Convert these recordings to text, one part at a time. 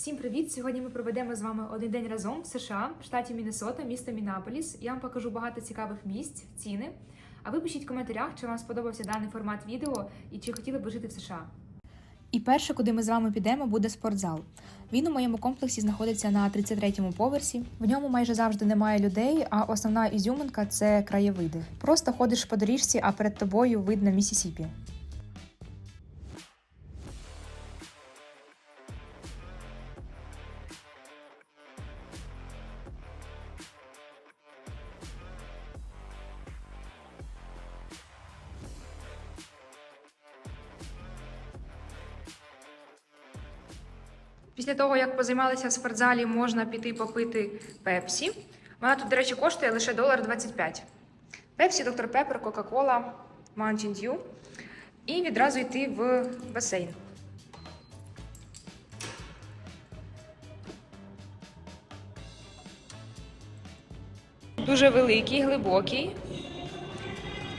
Всім привіт! Сьогодні ми проведемо з вами один день разом в США, в штаті Міннесота, місто Мінаполіс. Я вам покажу багато цікавих місць, ціни. А ви пишіть в коментарях, чи вам сподобався даний формат відео і чи хотіли б жити в США. І перше, куди ми з вами підемо, буде спортзал. Він у моєму комплексі знаходиться на 33-му поверсі. В ньому майже завжди немає людей, а основна ізюминка це краєвиди. Просто ходиш по доріжці, а перед тобою видно Місісіпі. Після того, як позаймалися в спортзалі, можна піти попити пепсі. Вона тут, до речі, коштує лише долар 25. Пепсі, доктор Пеппер, Кока-Кола, Mountain Dew. І відразу йти в басейн. Дуже великий, глибокий.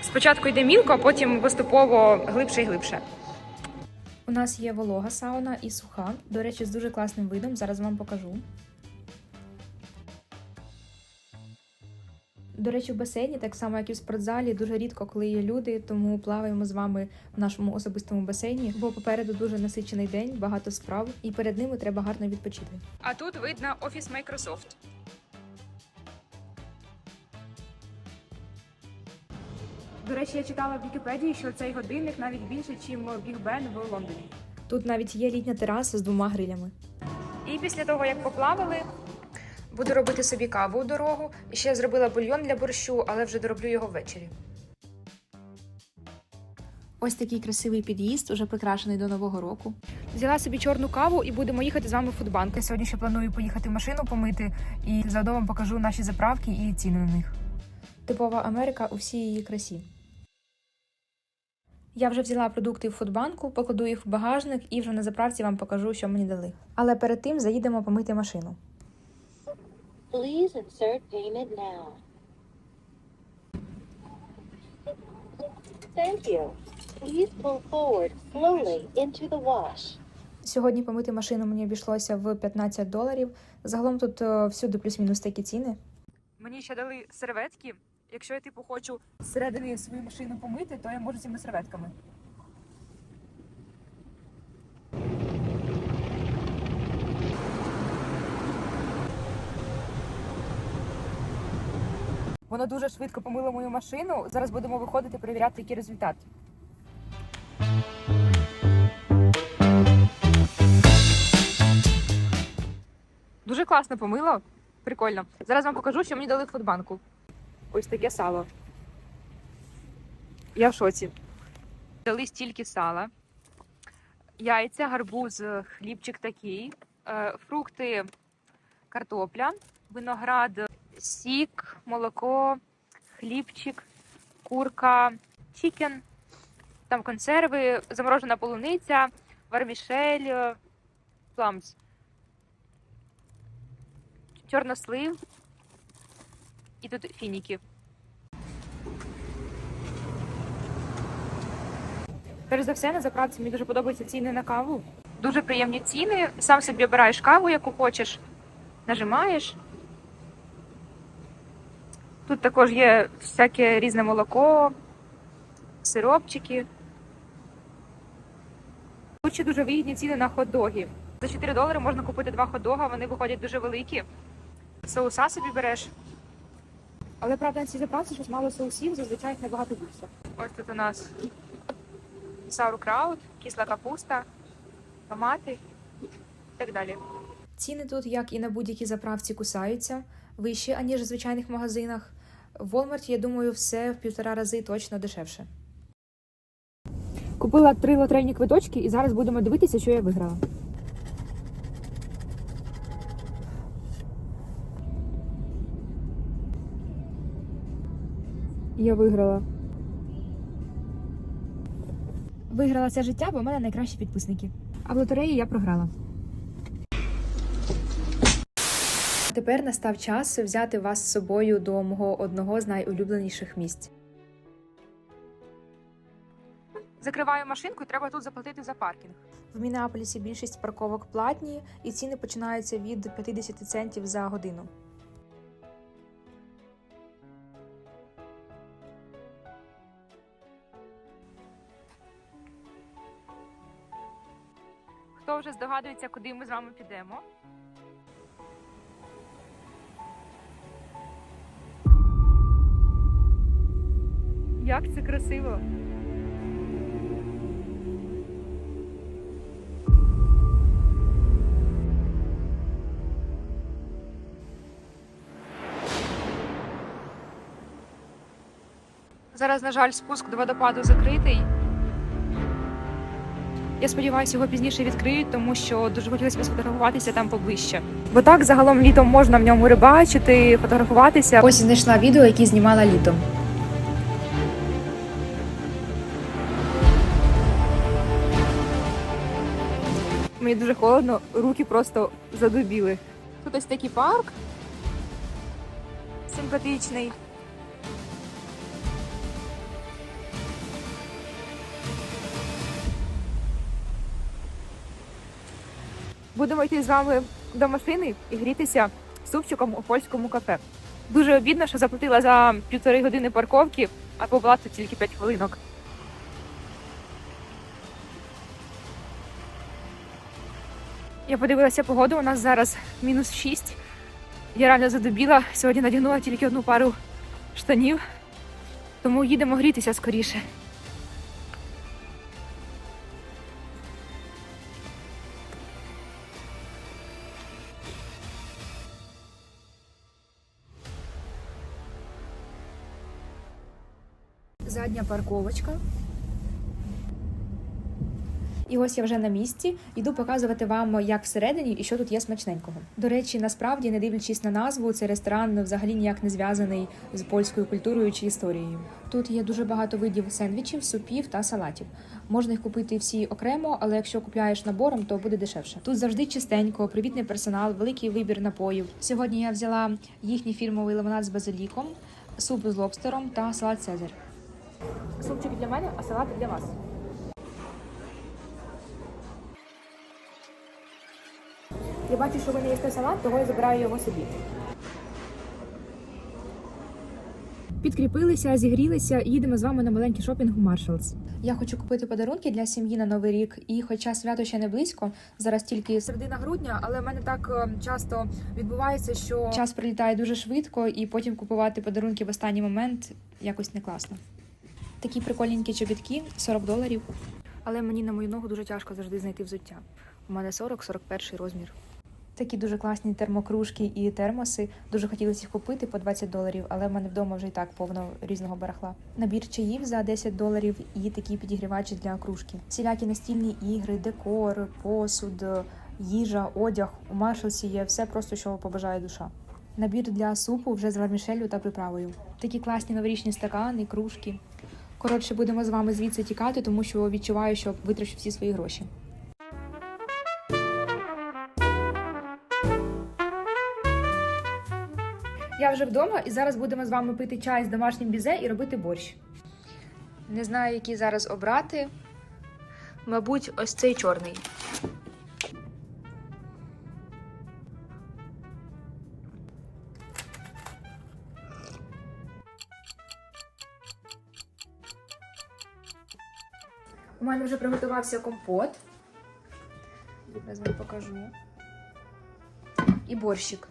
Спочатку йде мілко, а потім поступово глибше і глибше. У нас є волога сауна і суха. До речі, з дуже класним видом. Зараз вам покажу. До речі, в басейні, так само як і в спортзалі, дуже рідко, коли є люди, тому плаваємо з вами в нашому особистому басейні, бо попереду дуже насичений день, багато справ, і перед ними треба гарно відпочити. А тут видно офіс Microsoft. До речі, я читала в Вікіпедії, що цей годинник навіть більше, ніж Біг Бен в Лондоні. Тут навіть є літня тераса з двома грилями. І після того, як поплавали, буду робити собі каву у дорогу. І ще зробила бульйон для борщу, але вже дороблю його ввечері. Ось такий красивий під'їзд, уже прикрашений до нового року. Взяла собі чорну каву і будемо їхати з вами в фудбанк. Я сьогодні ще планую поїхати в машину помити і заодно вам покажу наші заправки і ціни на них. Типова Америка у всій її красі. Я вже взяла продукти в фудбанку, покладу їх в багажник і вже на заправці вам покажу, що мені дали. Але перед тим заїдемо помити машину. Please insert payment now. Thank you. Please pull forward slowly into the wash. Сьогодні помити машину мені обійшлося в 15 доларів. Загалом тут е, всюди плюс-мінус такі ціни. Мені ще дали серветки. Якщо я типу хочу зсередини свою машину помити, то я можу цими серветками. Воно дуже швидко помило мою машину. Зараз будемо виходити перевіряти, який результат. Дуже класно помило. Прикольно. Зараз вам покажу, що мені дали в фудбанку. Ось таке сало. Я в шоці. Дали стільки сала, яйця, гарбуз, хлібчик такий, е, фрукти, картопля, виноград, сік, молоко, хлібчик, курка, чікен, там консерви, заморожена полуниця, вармішель, е, пламс, чорнослив і тут фініки. Перш за все, на заправці мені дуже подобаються ціни на каву. Дуже приємні ціни. Сам собі обираєш каву, яку хочеш, нажимаєш. Тут також є всяке різне молоко, сиропчики. Тут ще дуже вигідні ціни на хот-доги. За 4 долари можна купити два хот-дога, вони виходять дуже великі. Соуса собі береш. Але правда на цій заправці щось мало соусів, зазвичай їх набагато більше. Ось тут у нас сауеркраут, кисла капуста, томати і так далі. Ціни тут, як і на будь-якій заправці, кусаються вищі, аніж в звичайних магазинах. В Walmart, я думаю, все в півтора рази точно дешевше. Купила три лотерейні квиточки і зараз будемо дивитися, що я виграла. Я виграла. Виграла це життя, бо в мене найкращі підписники. А в лотереї я програла. Тепер настав час взяти вас з собою до мого одного з найулюбленіших місць. Закриваю машинку і треба тут заплатити за паркінг. В Мінеаполісі більшість парковок платні, і ціни починаються від 50 центів за годину. Вже здогадується, куди ми з вами підемо? Як це красиво! Зараз, на жаль, спуск до водопаду закритий. Я сподіваюся, його пізніше відкриють, тому що дуже хотілося б сфотографуватися там поближче. Бо так загалом літом можна в ньому рибачити, фотографуватися. Ось знайшла відео, яке знімала літом. Мені дуже холодно, руки просто задубіли. Тут ось такий парк. Симпатичний. Будемо йти з вами до машини і грітися супчиком у польському кафе. Дуже обідно, що заплатила за півтори години парковки, а побула тут тільки 5 хвилинок. Я подивилася погоду, у нас зараз мінус 6. Я реально задубіла. Сьогодні надягнула тільки одну пару штанів, тому їдемо грітися скоріше. Задня парковочка. І ось я вже на місці. Йду показувати вам, як всередині і що тут є смачненького. До речі, насправді, не дивлячись на назву, цей ресторан взагалі ніяк не зв'язаний з польською культурою чи історією. Тут є дуже багато видів сендвічів, супів та салатів. Можна їх купити всі окремо, але якщо купляєш набором, то буде дешевше. Тут завжди чистенько, привітний персонал, великий вибір напоїв. Сьогодні я взяла їхній фірмовий лимонад з базиліком, суп з лобстером та салат Цезарь. Супчик для мене, а салат для вас. Я бачу, що ви не їсте салат, того я забираю його собі. Підкріпилися, зігрілися їдемо з вами на маленький шопінг у Marshalls. Я хочу купити подарунки для сім'ї на новий рік, і хоча свято ще не близько, зараз тільки середина грудня, але в мене так е, часто відбувається, що час прилітає дуже швидко, і потім купувати подарунки в останній момент якось не класно. Такі прикольненькі чобітки 40 доларів. Але мені на мою ногу дуже тяжко завжди знайти взуття. У мене 40-41 розмір. Такі дуже класні термокружки і термоси. Дуже хотілося їх купити по 20 доларів, але в мене вдома вже і так повно різного барахла. Набір чаїв за 10 доларів і такі підігрівачі для кружки. Всілякі настільні ігри, декор, посуд, їжа, одяг. У Маршалсі є все просто, що побажає душа. Набір для супу вже з вермішелью та приправою. Такі класні новорічні стакани, кружки. Коротше, будемо з вами звідси тікати, тому що відчуваю, що витрачу всі свої гроші. Я вже вдома і зараз будемо з вами пити чай з домашнім бізе і робити борщ. Не знаю, який зараз обрати. Мабуть, ось цей чорний. У мене вже приготувався компот. Зараз вам покажу. І борщик.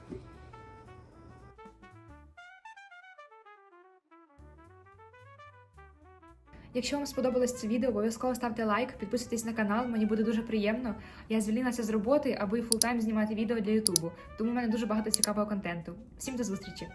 Якщо вам сподобалось це відео, обов'язково ставте лайк, підписуйтесь на канал, мені буде дуже приємно. Я звільнилася з роботи, аби фултайм знімати відео для Ютубу. Тому в мене дуже багато цікавого контенту. Всім до зустрічі!